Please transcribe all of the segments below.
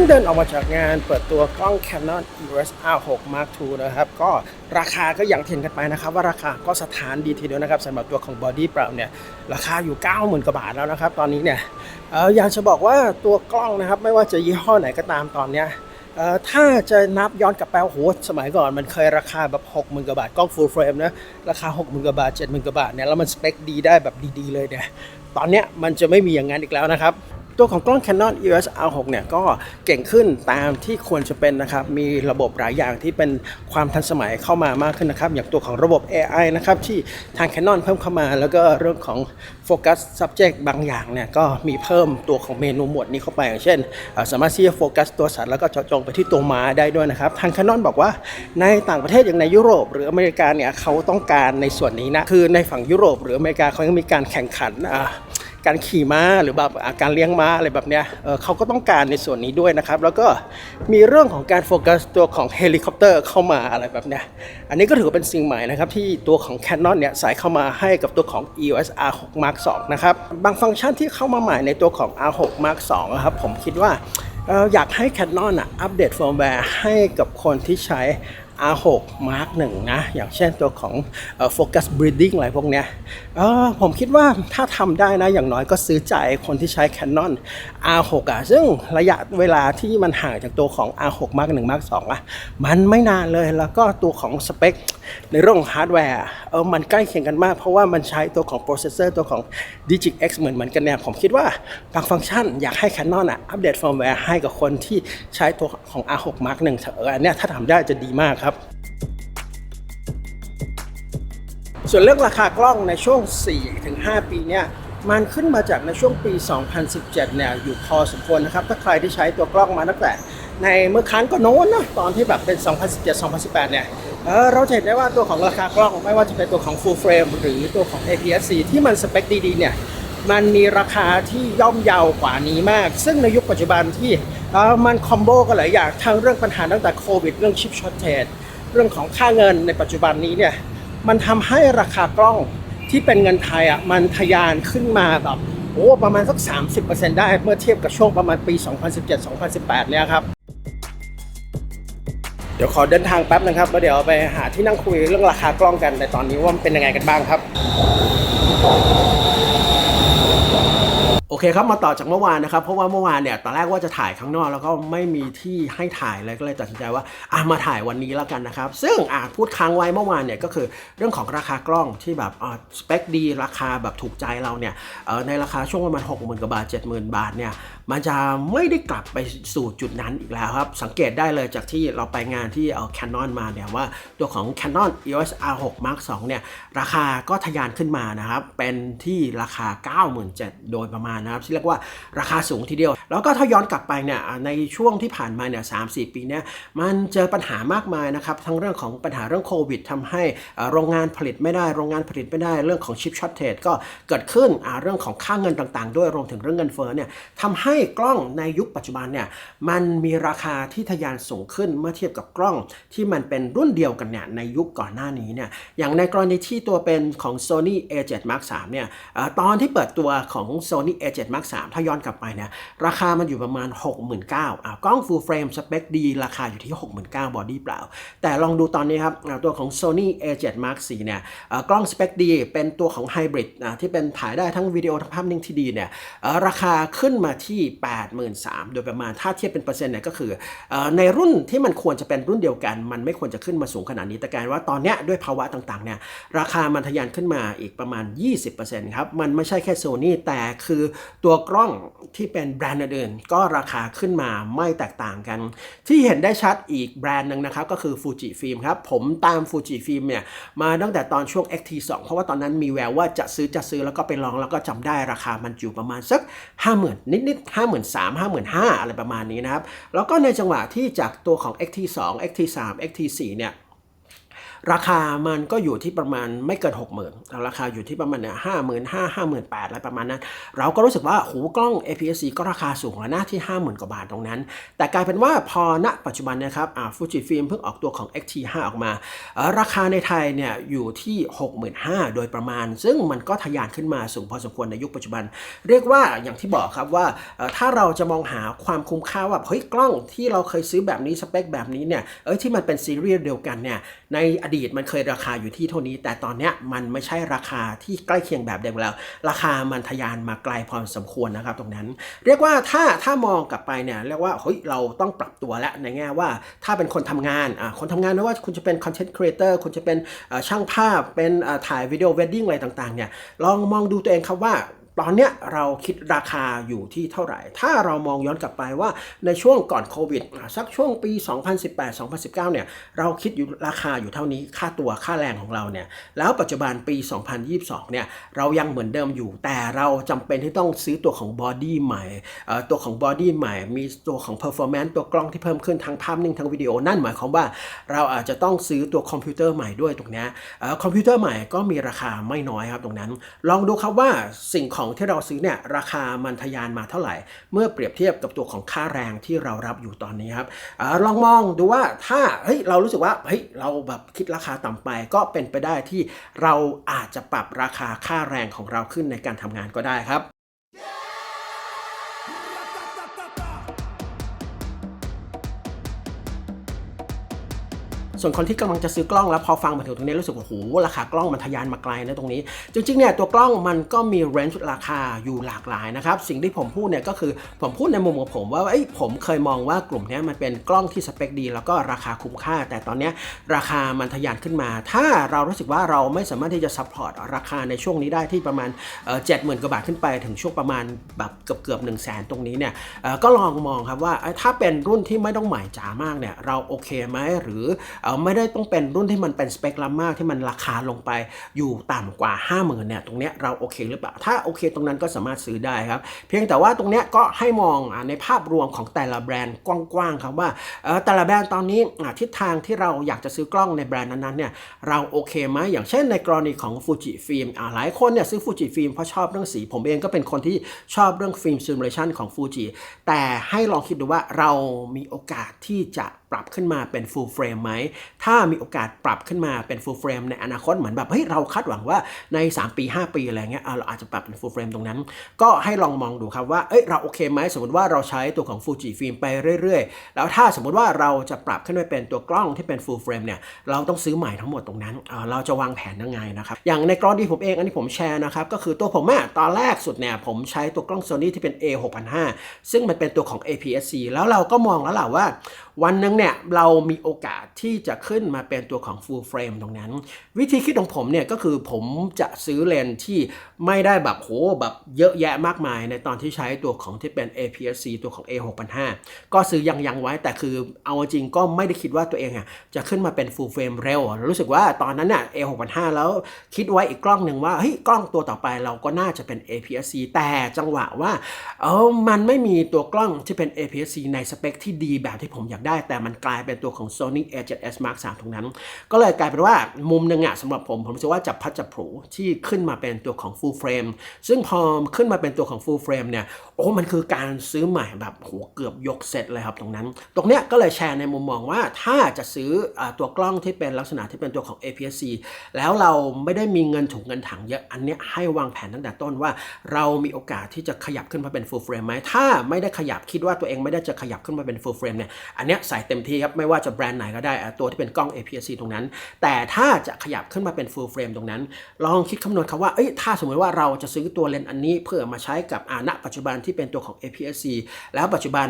เพิ่งเดินออกมาจากงานเปิดตัวกล้อง Canon EOS R6 Mark II นะครับ ก็ราคาก็อย่างเห็นกันไปนะครับว่าราคาก็สถานดีทีเดียวนะครับสำหรับตัวของ Body เปล่าเนี่ยราคาอยู่ 90,000กว่าบาทแล้วนะครับตอนนี้เนี่ยเอออยากจะบอกว่าตัวกล้องนะครับไม่ว่าจะยี่ห้อไหนก็ตามตอนเนี้ยถ้าจะนับย้อนกลับไปโอ้โหสมัยก่อนมันเคยราคาแบบ60,000กว่าบาทกล้อง full frame นะราคา 60,000กว่าบาท 70,000กว่าบาทเนี่ยแล้วมันสเปคดีได้แบบดีๆเลยเนี่ยตอนเนี้ยมันจะไม่มีอย่างนั้นอีกแล้วนะครับ ตัวของกล้อง Canon EOS R6 เนี่ยก็เก่งขึ้นตามที่ควรจะเป็นนะครับ มีระบบหลายอย่างที่เป็นความทันสมัยเข้ามามากขึ้นนะครับ อย่างตัวของระบบ AI นะครับที่ทาง Canon เพิ่มเข้ามา แล้วก็เรื่องของ Focus Subject บางอย่างเนี่ยก็มีเพิ่มตัวของเมนูหมวดนี้เข้าไปอย่างเช่น สามารถที่จะโฟกัสตัวสัตว์แล้วก็เจาะจงไปที่ตัวม้าได้ด้วยนะครับ ทาง Canon บอกว่าในต่างประเทศอย่างในยุโรป หรืออเมริกาเนี่ยเขาต้องการในส่วนนี้นะคือในฝั่งยุโรป หรืออเมริกาเขายังมีการแข่งขันอ่า การขี่ม้าหรือแบบการเลี้ยงม้าอะไรแบบเนี้ยเเขาก็ต้องการในส่วนนี้ด้วยนะครับ แล้วก็มีเรื่องของการโฟกัสตัวของเฮลิคอปเตอร์เข้ามาอะไรแบบเนี้ยอันนี้ก็ถือว่าเป็นสิ่งใหม่นะครับ ที่ตัวของ Canon เนี่ยใส่เข้ามาให้กับตัวของ EOS R6 Mark II นะครับบางฟังก์ชันที่เข้ามาใหม่ในตัวของ R6 Mark II นะครับผมคิดว่าเอ่ออยากให้ Canon อะอัปเดตเฟิร์มแวร์ให้กับคนที่ใช้ R6 Mark 1 นะ อย่างเช่นตัวของ Focus Breeding อะไรพวกเนี้ยผมคิดว่าถ้าทำได้นะ อย่างน้อยก็ซื้อใจคนที่ใช้ Canon R6 อะ ซึ่งระยะเวลาที่มันห่างจากตัวของ R6 Mark 1 Mark 2อะ มันไม่นานเลย แล้วก็ตัวของสเปค ในเรื่องของฮาร์ดแวร์เออมันใกล้เคียงกันมาก เพราะว่ามันใช้ตัวของโปรเซสเซอร์ตัวของ Digix X เหมือนเหมือนกันเนี่ยผมคิดว่าบางฟังก์ชันอยากให้ Canon อะอัปเดตเฟิร์มแวร์ให้กับคนที่ใช้ตัวของ R6 Mark 1เถออันเนี้ยถ้าทำได้จะดีมากครับส่วนเรื่องราคากล้องในช่วง 4-5 ปีเนี่ยมันขึ้นมาจากในช่วงปี 2017 เนี่ยอยู่พอสมควรนะครับ ถ้าใครที่ใช้ตัวกล้องมาตั้งแต่ ในเมื่อครั้งก็โน้นนะตอนที่แบบเป็น 2017-2018 เนี่ย เออเราจะเห็นได้ว่าตัวของราคากล้องไม่ว่าจะเป็นตัวของ full frame หรือตัวของ APS-C ที่มันสเปคดีๆเนี่ยมันมีราคาที่ย่อมเยาวกว่านี้มาก ซึ่งในยุคปัจจุบันที่ออมันคอมโบกันหลายอย่างทั้งเรื่องปัญหาตั้งแต่โควิด เรื่องชิปช็อตเทจเรื่องของค่าเงินในปัจจุบันนี้เนี่ยมันทำให้ราคากล้องที่เป็นเงินไทยอะมันทะยานขึ้นมาแบบโอ้ประมาณสัก 30%ได้เมื่อเทียบกับช่วงประมาณปี 2017-2018 เนี่ยครับ ดี๋ยวขอเดินทางแป๊บนึงครับแล้วเดี๋ยวไปหาที่นั่งคุยเรื่องราคากล้องกันในตอนนี้ว่ามันเป็นยังไงกันบ้างครับ โอเคครับมาต่อจากเมื่อวานนะครับ เพราะว่าเมื่อวานเนี่ยตอนแรกว่าจะถ่ายข้างนอกแล้วก็ไม่มีที่ให้ถ่ายเลยก็เลยตัดสินใจว่าอะมาถ่ายวันนี้แล้วกันนะครับ ซึ่งอะพูดค้างไว้เมื่อวานเนี่ยก็คือเรื่องของราคากล้องที่แบบอะสเปคดีราคาแบบถูกใจเราเนี่ยเออในราคาช่วงประมาณ6 0,000กว่าบาท 70,000 บาทเนี่ย มันจะไม่ได้กลับไปสู่จุดนั้นอีกแล้วครับ สังเกตได้เลยจากที่เราไปงานที่เอ่อ Canon มาเนี่ยว่าตัวของ Canon EOS R6 Mark II เนี่ยราคาก็ทะยานขึ้นมานะครับเป็นที่ราคา 97,000โดยประมาณนะครับที่เรียกว่าราคาสูงทีเดียว แล้วก็ถ้าย้อนกลับไปเนี่ยในช่วงที่ผ่านมาเนี่ยสามสี่ปีเนี่ยมันเจอปัญหามากมายนะครับทั้งเรื่องของปัญหาเรื่องโควิดทำให้โรงงานผลิตไม่ได้โรงงานผลิตไม่ได้เรื่องของชิปช็อตเทจก็เกิดขึ้นเรื่องของค่าเงินต่างๆ ด้วยรวมถึงเรื่องเงินเฟ้อเนี่ยทำให้กล้องในยุคปัจจุบันเนี่ยมันมีราคาที่ทะยานสูงขึ้นเมื่อเทียบกับกล้องที่มันเป็นรุ่นเดียวกันเนี่ยในยุคก่อนหน้านี้เนี่ยอย่างในกรณีที่ตัวเป็นของ Sony A7 Mark III เนี่ยตอนที่เปิดตัวของ Sony A7 Mark III ถ้าย้อนกลับไปเนี่ยราคามันอยู่ประมาณ 69,000อ่ากล้อง full frame สเปคดีราคาอยู่ที่ 69,000บอดี้เปล่า แต่ลองดูตอนนี้ครับตัวของ Sony A7 Mark IV เนี่ยกล้องสเปคดีเป็นตัวของไฮบริดที่เป็นถ่ายได้ทั้งวิดีโอทั้งภาพนิ่งที่ดีเนี่ยราคาขึ้นมาที่83,000 โดยประมาณถ้าเทียบเป็นเปอร์เซ็นต์เนี่ยก็คืออในรุ่นที่มันควรจะเป็นรุ่นเดียวกัน มันไม่ควรจะขึ้นมาสูงขนาดนี้แต่การว่าตอนนี้ด้วยภาวะต่างๆเนี่ยราคามันทะยานขึ้นมาอีกประมาณ 20%ครับมันไม่ใช่แค่ Sony แต่คือตัวกล้องที่เป็นแบรนด์อื่นก็ราคาขึ้นมาไม่แตกต่างกัน ที่เห็นได้ชัดอีกแบรนด์หนึ่งนะครับก็คือ Fuji Film ครับผมตาม Fuji Film เนี่ยมาตั้งแต่ตอนช่วง XT2 เพราะว่าตอนนั้นมีแววว่าจะซื้อจะซื้อแล้วก็ไปลองแล้วก็จำได้ราคามันอยู่ประมาณสัก 50,000 นิดๆ53,000 55,000 อะไรประมาณนี้นะครับ แล้วก็ในจังหวะที่จากตัวของ XT2 XT3 XT4 เนี่ย ราคามันก็อยู่ที่ประมาณไม่เกิน60,000ราคาอยู่ที่ประมาณเนี่ยห้าหมื่นห้าห้าหมื่นแปดอะไรประมาณนั้น เราก็รู้สึกว่าหูกล้อง APS-C ก็ราคาสูงแล้วนะที่ 50,000 กว่าบาทตรงนั้น แต่กลายเป็นว่าพอณปัจจุบันนะครับฟูจิฟิล์มเพิ่งออกตัวของ XT5 ออกมา ราคาในไทยเนี่ยอยู่ที่ 65,000 โดยประมาณ ซึ่งมันก็ทะยานขึ้นมาสูงพอสมควรในยุคปัจจุบัน เรียกว่าอย่างที่บอกครับว่าถ้าเราจะมองหาความคุ้มค่าว่าเฮ้ยกล้องที่เราเคยซื้อแบบนี้สเปคแบบนี้เนี่ยเอ้ยที่มันเป็นซีรีส์เดียวกันเนี่ยในอดีตมันเคยราคาอยู่ที่เท่านี้ แต่ตอนนี้มันไม่ใช่ราคาที่ใกล้เคียงแบบเดิมแล้ว ราคามันทะยานมาไกลพอสมควรนะครับตรงนั้น เรียกว่าถ้าถ้ามองกลับไปเนี่ยเรียกว่าเฮ้ยเราต้องปรับตัวแล้วในแง่ว่าถ้าเป็นคนทำงานอ่าคนทำงานไม่ว่าคุณจะเป็นคอนเทนต์ครีเอเตอร์คุณจะเป็นช่างภาพเป็นถ่ายวิดีโอเวดดิ้งอะไรต่างๆเนี่ยลองมองดูตัวเองครับว่า ตอนเนี้ยเราคิดราคาอยู่ที่เท่าไหร่ ถ้าเรามองย้อนกลับไปว่าในช่วงก่อนโควิดสักช่วงปี 2018-2019 เนี่ยเราคิดอยู่ราคาอยู่เท่านี้ค่าตัวค่าแรงของเราเนี่ยแล้วปัจจุบันปี 2022 เนี่ยเรายังเหมือนเดิมอยู่แต่เราจำเป็นที่ต้องซื้อตัวของบอดี้ใหม่ตัวของบอดี้ใหม่ มีตัวของ performance ตัวกล้องที่เพิ่มขึ้นทั้งภาพนิ่งทั้งวิดีโอนั่นหมายความว่าเราอาจจะต้องซื้อตัวคอมพิวเตอร์ใหม่ด้วยตรงนี้คอมพิวเตอร์ใหม่ก็มีราคาไม่น้อยครับตรงนั้น ลองดูครับว่าสิ่งของที่เราซื้อเนี่ยราคามันทะยานมาเท่าไหร่ เมื่อเปรียบเทียบกับตัวของค่าแรงที่เรารับอยู่ตอนนี้ครับอลองมองดูว่าถ้าเฮ้ยเรารู้สึกว่าเฮ้ยเราแบบคิดราคาต่ำไปก็เป็นไปได้ที่เราอาจจะปรับราคาค่าแรงของเราขึ้นในการทำงานก็ได้ครับ ส่วนคนที่กำลังจะซื้อกล้องแล้วพอฟังมาถึงตรงนี้รู้สึกว่าโหราคากล้องมันทะยานมาไกลนะตรงนี้ จริงๆเนี่ยตัวกล้องมันก็มีเรนจ์ราคาอยู่หลากหลายนะครับสิ่งที่ผมพูดเนี่ยก็คือผมพูดในมุมของผมว่าเอ้ผมเคยมองว่ากลุ่มนี้มันเป็นกล้องที่สเปคดี แล้วก็ราคาคุ้มค่า แต่ตอนนี้ราคามันทะยานขึ้นมา ถ้าเรารู้สึกว่าเราไม่สามารถที่จะซัพพอร์ตราคาในช่วงนี้ได้ที่ประมาณเจ็ดหมื่นกว่าบาทขึ้นไปถึงช่วงประมาณแบบเกือบเกือบหนึ่งแสนตรงนี้เนี่ยก็ลองมองครับว่าถ้าเป็นรุ่นที่ไม่ต้องใหม่จ๋ามากเนี่ยเราโอเคไหมหรือไม่ได้ต้องเป็นรุ่นที่มันเป็นสเปคล้ำมากที่มันราคาลงไปอยู่ต่ำกว่า 5 0,000เนี่ยตรงเนี้ยเราโอเคหรือเปล่า ถ้าโอเคตรงนั้นก็สามารถซื้อได้ครับ เพียงแต่ว่าตรงเนี้ยก็ให้มองในภาพรวมของแต่ละแบรนด์กว้างๆครับว่าแต่ละแบรนด์ตอนนี้ทิศทางที่เราอยากจะซื้อกล้องในแบรนด์นั้นๆเนี่ยเราโอเคไหมอย่างเช่นในกรณีของฟูจิฟิล์มหลายคนเนี่ยซื้อฟูจิฟิล์มเพราะชอบเรื่องสีผมเองก็เป็นคนที่ชอบเรื่องฟิล์มซิมูเลชันของฟูจิแต่ให้ลองคิดดูว่าเรามีโอกาสที่จะ ปรับขึ้นมาเป็น full frame ไหม ถ้ามีโอกาสปรับขึ้นมาเป็น full frame ในอนาคตเหมือนแบบเฮ้ยเราคาดหวังว่าใน 3 ปี 5 ปีอะไรเงี้ยเราอาจจะปรับเป็น full frame ตรงนั้น ก็ให้ลองมองดูครับว่าเอ้ยเราโอเคไหมสมมติว่าเราใช้ตัวของ Fuji Film ไปเรื่อยๆ แล้วถ้าสมมติว่าเราจะปรับขึ้นไปเป็นตัวกล้องที่เป็น full frame เนี่ยเราต้องซื้อใหม่ทั้งหมดตรงนั้นเราจะวางแผนยังไงนะครับอย่างในกรณีผมเองอันนี้ผมแชร์นะครับก็คือตัวผมอะตอนแรกสุดเนี่ยผมใช้ตัวกล้อง Sony ที่เป็น A 6005ซึ่งมันเป็นตัวของ APS-C แล้วเราก็มองแล้วแหละว่า วันนึงเนี่ยเรามีโอกาสที่จะขึ้นมาเป็นตัวของ full frame ตรงนั้น วิธีคิดของผมเนี่ยก็คือผมจะซื้อเลนที่ไม่ได้แบบโหแบบเยอะแยะมากมาย ในตอนที่ใช้ตัวของที่เป็น APS-C ตัวของ A 6005 ก็ซื้อยังยังไว้แต่คือเอาจริงก็ไม่ได้คิดว่าตัวเองอะจะขึ้นมาเป็น full frame เร็ว รู้สึกว่าตอนนั้นน่ะ A 6005 แล้วคิดไว้อีกกล้องหนึ่งว่าเฮ้ยกล้องตัวต่อไปเราก็น่าจะเป็น APS-C แต่จังหวะว่าเออมันไม่มีตัวกล้องที่เป็น APS-C ในสเปคที่ดีแบบที่ผมอยากได้แต่มันกลายเป็นตัวของ Sony A7S Mark III ตรงนั้น ก็เลยกลายเป็นว่ามุมหนึ่งอะสำหรับผม ผมรู้สึกว่าจับพัดจับผูที่ขึ้นมาเป็นตัวของ full frame ซึ่งพอขึ้นมาเป็นตัวของ full frame เนี่ยโอ้มันคือการซื้อใหม่แบบโหเกือบยกเซตเลยครับตรงนั้น ตรงเนี้ยก็เลยแชร์ในมุมมองว่าถ้าจะซื้ออตัวกล้องที่เป็นลักษณะที่เป็นตัวของ APS-C แล้วเราไม่ได้มีเงินถุงเงินถังเยอะอันเนี้ยให้วางแผนตั้งแต่ต้นว่า เรามีโอกาสที่จะขยับขึ้นมาเป็น full frame ไหมถ้าไม่ได้ขยับคิดว่าตัวเองไม่ได้จะขยับขึ้นมาเป็น full frame เนี่ยอันเนี้ยใส่เต็มที่ครับ ไม่ว่าจะแบรนด์ไหนก็ได้ตัวที่เป็นกล้อง APS-C ตรงนั้น แต่ถ้าจะขยับขึ้นมาเป็น full frame ตรงนั้น ลองคิดคำนวณครับว่าเอ้ยถ้าสมมติว่าเราจะซื้อตัวเลนส์อันนี้เพื่อมาใช้กับอาณปัจจุบันที่เป็นตัวของ APS-C แล้วปัจจุบัน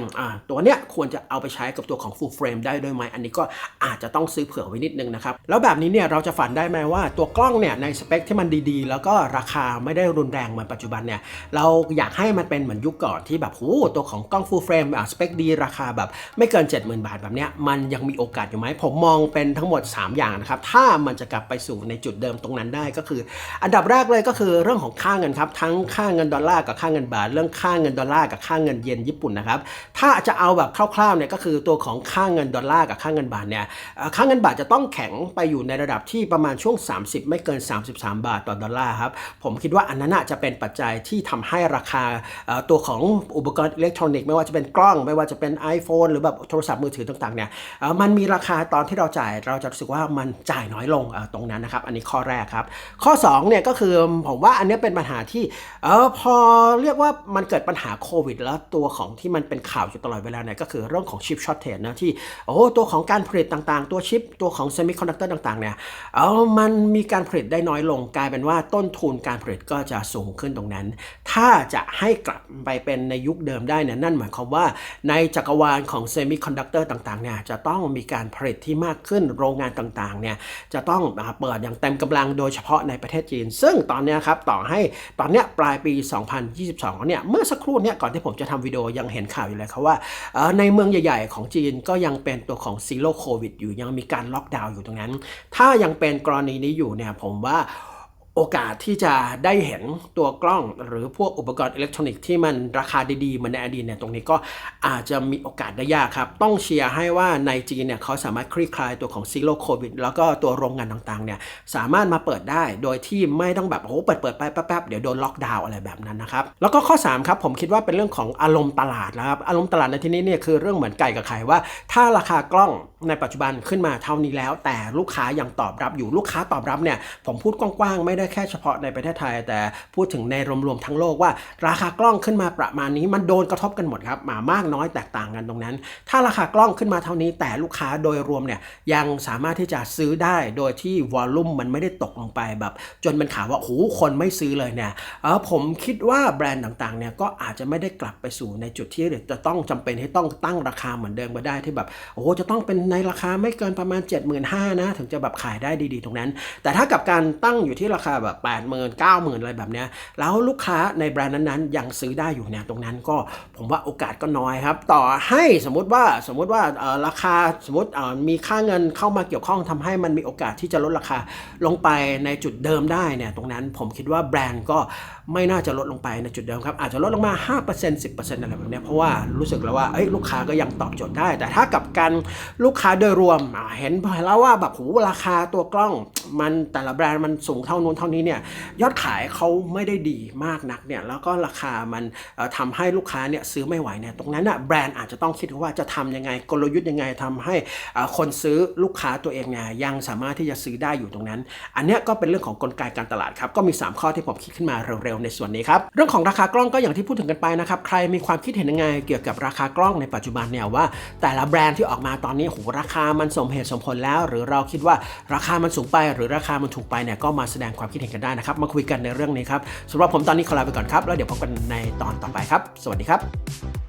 ตัวเนี้ยควรจะเอาไปใช้กับตัวของ full frame ได้ด้วยไหมอันนี้ก็อาจจะต้องซื้อเผื่อไว้นิดนึงนะครับแล้วแบบนี้เนี่ยเราจะฝันได้ไหมว่าตัวกล้องเนี่ยในสเปคที่มันดีๆ แล้วก็ราคาไม่ได้รุนแรงเหมือนปัจจุบันเนี่ยเราอยากให้มันเป็นเหมือนยุคก่อนที่แบบโหตัวของกล้อง full frame สเปคดีราคาแบบไม่เกิน 70,000 บาทแบบนี้นี้ยมันยังมีโอกาสอยู่ไหม ผมมองเป็นทั้งหมด 3 อย่างนะครับ ถ้ามันจะกลับไปสู่ในจุดเดิมตรงนั้นได้ก็คือ อันดับแรกเลยก็คือเรื่องของค่าเงินครับ ทั้งค่าเงินดอลลาร์กับค่าเงินบาท เรื่องค่าเงินดอลลาร์กับค่าเงินเยนญี่ปุ่นนะครับ ถ้าจะเอาแบบคร่าวๆเนี่ยก็คือตัวของค่าเงินดอลลาร์กับค่าเงินบาทเนี่ย ค่าเงินบาทจะต้องแข็งไปอยู่ในระดับที่ประมาณช่วง 30 ไม่เกิน 33 บาทต่อดอลลาร์ครับ ผมคิดว่าอันนั้นจะเป็นปัจจัยที่ทำให้ราคาตัวของอุปกรณ์อิเล็กทรอนิกส์ไม่ว่าจะเป็นกล้อง ไม่ว่าจะเป็น iPhone หรือแบบโทรศัพท์มือถือต่างๆเนี่ยมันมีราคาตอนที่เราจ่ายเราจะรู้สึกว่ามันจ่ายน้อยลงตรงนั้นนะครับ อันนี้ข้อแรกครับ ข้อ2เนี่ยก็คือผมว่าอันนี้เป็นปัญหาที่เออพอเรียกว่ามันเกิดปัญหาโควิด แล้วตัวของที่มันเป็นข่าวอยู่ตลอดเวลาเนี่ยก็คือเรื่องของชิปช็อตเท e นะที่โอ้ตัวของการผลิตต่างๆ ตัวชิปตัวของเซมิคอนดักเตอร์ต่างๆเนี่ยเออมันมีการผลิตได้น้อยลงกลายเป็นว่าต้นทุนการผลิตก็จะสูงขึ้นตรงนั้น ถ้าจะให้กลับไปเป็นในยุคเดิมได้เนี่ยนั่นหมายความว่าในจักรวาลของเซมิคอนดักเตอร์ต่างๆเนี่ยจะต้องมีการผลิตที่มากขึ้นโรงงานต่างๆเนี่ยจะต้องเปิดอย่างเต็มกำลังโดยเฉพาะในประเทศจีน ซึ่งตอนนี้ครับต่อให้ตอนนี้ปลายปี 2022เนี่ยเมื่อสักครู่เนี่ยก่อนที่ผมจะทำวิดีโอยังเห็นข่าวอยู่เลยครับว่าในเมืองใหญ่ ๆ ของจีนก็ยังเป็นตัวของซีโร่โควิดอยู่ยังมีการล็อกดาวน์อยู่ตรงนั้น ถ้ายังเป็นกรณีนี้อยู่เนี่ยผมว่า โอกาสที่จะได้เห็นตัวกล้องหรือพวกอุปกรณ์อิเล็กทรอนิกส์ที่มันราคาดีๆเหมือนในอดีตเนี่ยตรงนี้ก็อาจจะมีโอกาสได้ยากครับ ต้องเชียร์ให้ว่าในจีนเนี่ยเขาสามารถคลี่คลายตัวของซีโร่โควิดแล้วก็ตัวโรงงานต่างๆเนี่ยสามารถมาเปิดได้โดยที่ไม่ต้องแบบโอ้โหเปิดเปิดๆไปแป๊บๆเดี๋ยวโดนล็อกดาวน์อะไรแบบนั้นนะครับ แล้วก็ข้อ3ครับผมคิดว่าเป็นเรื่องของอารมณ์ตลาดนะครับอารมณ์ตลาดในที่นี้เนี่ยคือเรื่องเหมือนไก่กับไข่ว่า ถ้าราคากล้องในปัจจุบันขึ้นมาเท่านี้แล้ว แต่ลูกค้ายังตอบรับอยู่ลูกค้าตอบรับเนี่ยผมพูดกว้างๆไม่ได้แค่เฉพาะในประเทศไทย แต่พูดถึงในรวมๆทั้งโลกว่า ราคากล้องขึ้นมาประมาณนี้มันโดนกระทบกันหมดครับมามากน้อยแตกต่างกันตรงนั้น ถ้าราคากล้องขึ้นมาเท่านี้ แต่ลูกค้าโดยรวมเนี่ยยังสามารถที่จะซื้อได้โดยที่วอลลุ่มมันไม่ได้ตกลงไปแบบ จนเป็นข่าวว่าโอ้โหคนไม่ซื้อเลยเนี่ยเออผมคิดว่าแบรนด์ต่างๆเนี่ยก็อาจจะไม่ได้กลับไปสู่ในจุดที่จะต้องจำเป็นที่ต้องตั้งราคาเหมือนเดิมก็ได้ที่แบบโอ้จะต้องเป็นในราคาไม่เกินประมาณ 7 5 0 0 0นะถึงจะแบบขายได้ดีๆ ตรงนั้น แต่ถ้ากับการตั้งอยู่ที่ราคาแบบ8 0 0 0 0 9 0 0 0 0อะไรแบบเนี้ยแล้วลูกค้าในแบรนด์นั้นๆ ยังซื้อได้อยู่เนี่ยตรงนั้นก็ผมว่าโอกาสก็น้อยครับ ต่อให้สมมุติว่าสมมุติว่าราคาสมมติมีค่าเงินเข้ามาเกี่ยวข้องทำให้มันมีโอกาสที่จะลดราคาลงไปในจุดเดิมได้เนี่ยตรงนั้นผมคิดว่าแบรนด์ก็ไม่น่าจะลดลงไปในจุดเดิมครับอาจจะลดลงมา 5% 10%อะไรแบบนี้เพราะว่ารู้สึกแล้วว่าเอ้ยลูกค้าก็ยังตอบโจทย์ได้ แต่ถ้ากับการลูกค้าโดยรวมเห็นแล้วว่าแบบโหราคาตัวกล้องมันแต่ละแบรนด์มันสูงเท่านู้นเท่านี้เนี่ยยอดขายเขาไม่ได้ดีมากนักเนี่ยแล้วก็ราคามันเอ่อทำให้ลูกค้าเนี่ยซื้อไม่ไหวเนี่ยตรงนั้นอะแบรนด์อาจจะต้องคิดว่าจะทำยังไงกลยุทธ์ยังไงทำให้คนซื้อลูกค้าตัวเองเนี่ยยังสามารถที่จะซื้อได้อยู่ตรงนั้น อันนี้ก็เป็นเรื่องของกลไกการตลาดครับก็มี 3 ข้อที่ผมคิดขึ้นมาเร็วๆในส่วนนี้ครับเรื่องของราคากล้องก็อย่างที่พูดถึงกันไปนะครับใครมีความคิดเห็นยังไงเกี่ยวกับราคากล้องในปัจจุบันเนี่ยว่า แต่ละแบรนด์ที่ออกมาตอนนี้โหราคามันสมเหตุสมผลแล้ว หรือเราคิดว่าราคามันสูงไปหรือราคามันถูกไปเนี่ยก็มาแสดงความคิดเห็นกันได้นะครับ มาคุยกันในเรื่องนี้ครับสำหรับผมตอนนี้ขอลาไปก่อนครับ แล้วเดี๋ยวพบกันในตอนต่อไปครับ สวัสดีครับ